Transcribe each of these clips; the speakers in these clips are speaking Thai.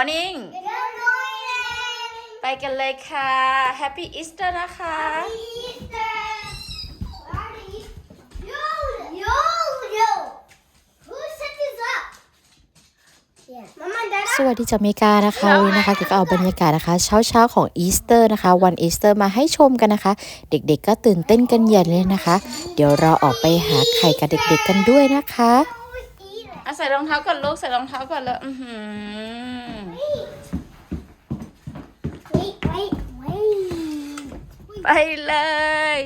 morning Good morning. ไปกันเลยค่ะ Happy Easter นะคะ Easter. Yo, yo, yo. Who set this up? Yeah. Mama, Dad. สวัสดีจากอเมริกานะคะวันนี้นะคะเก๋ก็เอาบรรยากาศนะคะ เช้าเช้าๆของอีสเตอร์นะคะ วันอีสเตอร์มาให้ชมกันนะคะ เด็กๆก็ตื่นเต้นกันใหญ่เลยนะคะ เดี๋ยวเราออกไปหาไข่กับเด็กๆกันด้วยนะคะ Always eat it. อะใส่รองเท้าก่อนลูกใส่รองเท้าก่อนเลยอือหือ Wait, wait, wait. ไปเลย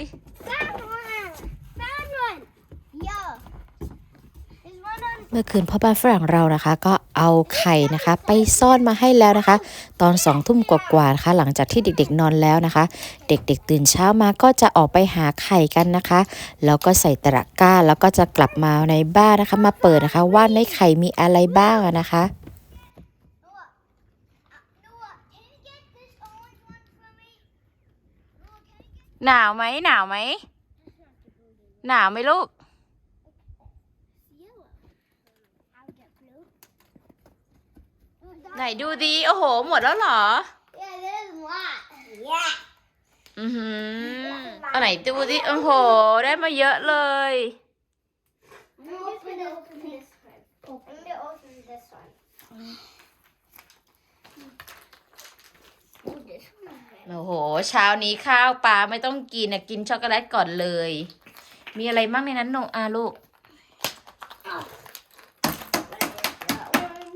เมื่อคืนพ่อบ้านฝรั่งเรานะคะ ก็เอาไข่นะคะ ไปซ่อนมาให้แล้วนะคะ ตอนสองทุ่มกว่าๆนะคะ หลังจากที่เด็กๆนอนแล้วนะคะ เด็กๆตื่นเช้ามาก็จะออกไปหาไข่กันนะคะ แล้วก็ใส่ตะกร้าแล้วก็จะกลับมาในบ้านนะคะ มาเปิดนะคะ ว่าในไข่มีอะไรบ้างนะคะ หนาวไหมหนาวไหมหนาวไหมลูก yellow? I'll get blue. ไหนดูดี โอ้โห หมดแล้วเหรอ Yeah, there's a lot. Yeah. อือหือเอาไหนดูดิโอ้โห ได้มาเยอะเลย I'm gonna open, open this one. I'm gonna open this one. Oh, this one. โอ้โห เช้านี้ข้าวปลาไม่ต้องกินนะกินช็อกโกแลตก่อนเลย มีอะไรบ้างในนั้นโนอาลูก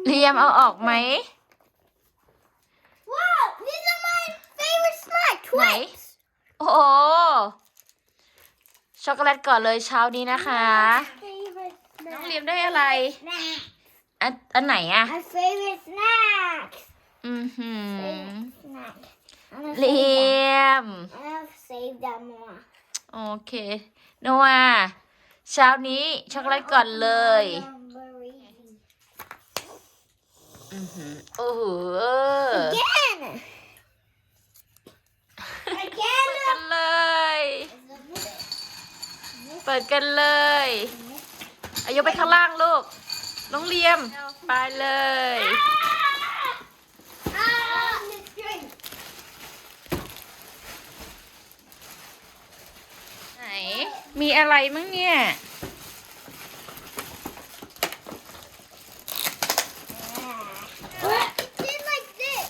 เรียมเอาออกไหม Wow, these are my favorite snack. ไหนโอ้โหช็อกโกแลตก่อนเลยเช้านี้นะคะ Favorite น้อง snack. เรียมได้อะไร Snack. อันอันไหนอะ My favorite snack. อือหือ Snack. I'm gonna เรี save ยม that. I'm gonna save that more. โอเคโนอาเช้านี้ช็อกโกแลตก่อนเลย Very easy. อือหือโอ้โห Again. เปิด Again. กันเลย เปิดกันเลยอายกไปข้างล่างลูกน้องเลียม ไปเลย Ah, the string. ไหน มีอะไรมั้งเนี่ย It's in like this.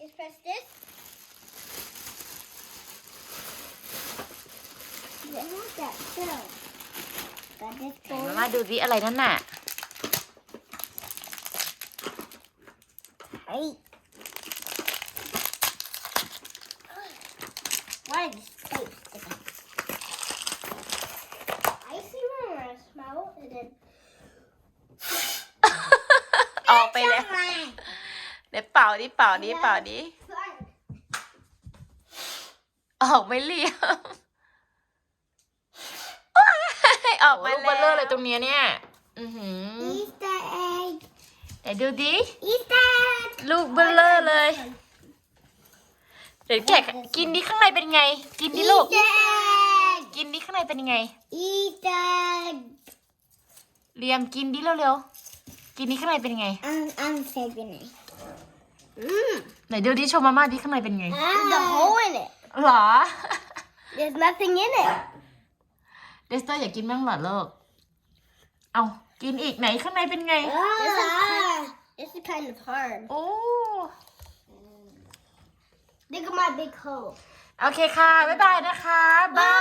Just press this. Yeah, look at that. So, got this ไหน for มามาดูสิอะไรนั่นน่ะ Hey. Why is ออกไปแล้วเดี๋ยวเป่าดิเป่าดิเป่าดิออกไม่เลียมออกมาแล้วเบลเลอร์เลยตรงเนี้ยเนี่ย อือหือ Easter egg. ไหนดูดิ Easter egg. ลูกเบลเลอร์เลยเดี๋ยวแกะกินดิข้างในเป็นไง กินดิลูก Easter egg. กินดิข้างในเป็นยังไง Easter egg. เรี ยมกินดิเร็วๆ กินดิข้างในเป็นยังไง I'm I'm saving it. Mmm. ไหนดูดิโชว์มาม่าดิข้างในเป็นไง There's a hole in it. หรอ There's nothing in it. เดสเตอร์อยากกินบ้างเหรอลูกเอากินอีกไหนข้างในเป็นไง This is kind, this is kind of hard. โอ้ Look at my big hole. โอเคค่ะ บ๊ายบายนะคะ บา